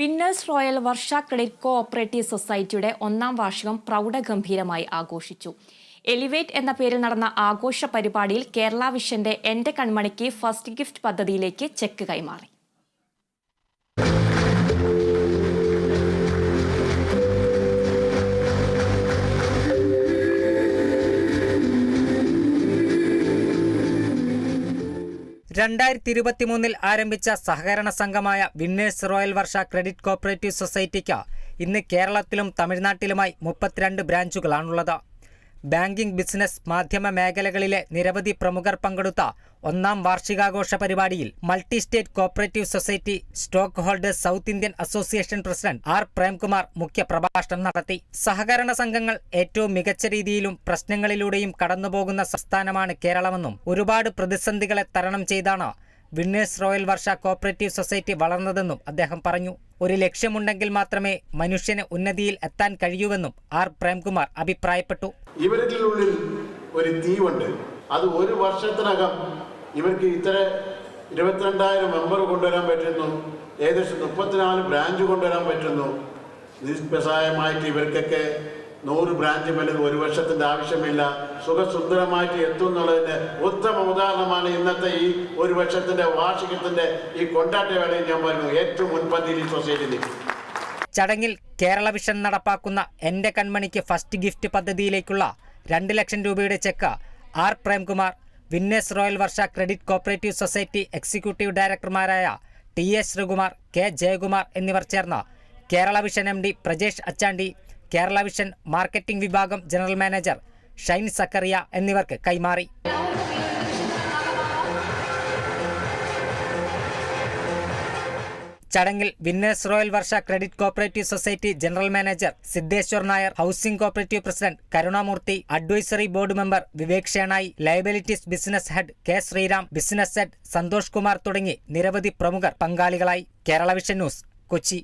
Winners royal Varsha credit cooperative സൊസൈറ്റിയുടെ ഒന്നാം വാർഷികം പ്രൗഢഗംഭീരമായി ആഘോഷിച്ചു. എലിവേറ്റ് എന്ന പേരിൽ നടന്ന ആഘോഷ പരിപാടിയിൽ കേരള വിഷന്റെ എന്റെ കൺമണിക്ക് ഫസ്റ്റ് ഗിഫ്റ്റ് പദ്ധതിയിലേക്ക് ചെക്ക് കൈമാറി. രണ്ടായിരത്തി ഇരുപത്തിമൂന്നിൽ ആരംഭിച്ച സഹകരണ സംഘമായ winners royal Varsha credit cooperative സൊസൈറ്റിക്ക് ഇന്ന് കേരളത്തിലും തമിഴ്നാട്ടിലുമായി മുപ്പത്തിരണ്ട് ബ്രാഞ്ചുകളാണുള്ളത്. ബാങ്കിംഗ് ബിസിനസ് മാധ്യമ മേഖലകളിലെ നിരവധി പ്രമുഖർ പങ്കെടുത്ത ഒന്നാം വാർഷികാഘോഷ പരിപാടിയിൽ multi state cooperative society stockholders South Indian association president R Premkumar മുഖ്യ പ്രഭാഷണം നടത്തി. സഹകരണ സംഘങ്ങൾ ഏറ്റവും മികച്ച രീതിയിലും പ്രശ്നങ്ങളിലൂടെയും കടന്നുപോകുന്ന സംസ്ഥാനമാണ് കേരളമെന്നും ഒരുപാട് പ്രതിസന്ധികളെ തരണം ചെയ്താണ് winners royal Varsha cooperative society വളർന്നതെന്നും അദ്ദേഹം പറഞ്ഞു. ഒരു ലക്ഷ്യമുണ്ടെങ്കിൽ മാത്രമേ മനുഷ്യന് ഉന്നതിയിൽ എത്താൻ കഴിയൂവെന്നും ആർ. പ്രേംകുമാർ അഭിപ്രായപ്പെട്ടു. ഇവരുടെ ഉള്ളിൽ ഒരു തീവുണ്ട്. അത് ഒരു വർഷത്തിനകം ഇവർക്ക് ഇത്ര ഇരുപത്തിരണ്ടായിരം മെമ്പർ കൊണ്ടുവരാൻ പറ്റുന്നു. ഏകദേശം മുപ്പത്തിനാല് ബ്രാഞ്ച് കൊണ്ടുവരാൻ പറ്റുന്നു. നിഷ്പസായമായിട്ട് ഇവർക്കൊക്കെ നൂറ് ബ്രാഞ്ച് മേലും ഒരു വർഷത്തിന്റെ ആവശ്യമില്ല. സുഖസുന്ദരമായിട്ട് എത്തും എന്നുള്ളതിന്റെ ഉത്തമ ഉദാഹരണമാണ് ഇന്നത്തെ ഈ ഒരു വർഷത്തിന്റെ വാർഷികത്തിന്റെ ഈ കൊണ്ടാട്ട വേളയിൽ ഞാൻ പറഞ്ഞു ഏറ്റവും മുൻപന്തിയിൽ സൊസൈറ്റി ചടങ്ങിൽ കേരള വിഷൻ നടപ്പാക്കുന്ന എന്റെ കൺമണിക്ക് ഫസ്റ്റ് ഗിഫ്റ്റ് പദ്ധതിയിലേക്കുള്ള രണ്ട് ലക്ഷം രൂപയുടെ cheque R Premkumar winners royal Varsha credit cooperative society executive ഡയറക്ടർമാരായ T S Sreekumar K Jayakumar എന്നിവർ ചേർന്ന് Kerala vision M D Prajesh Achandi Kerala vision marketing വിഭാഗം ജനറൽ മാനേജർ ഷൈൻ സക്കറിയ എന്നിവർക്ക് കൈമാറി. ചടങ്ങിൽ winners royal Varsha credit cooperative society general manager Siddheshwar Nair housing cooperative president Karunamoorthy advisory board member Vivek Shenoy liabilities business head K Sreeram business head Santhosh Kumar തുടങ്ങി നിരവധി പ്രമുഖർ പങ്കാളികളായി. Kerala vision news Kochi.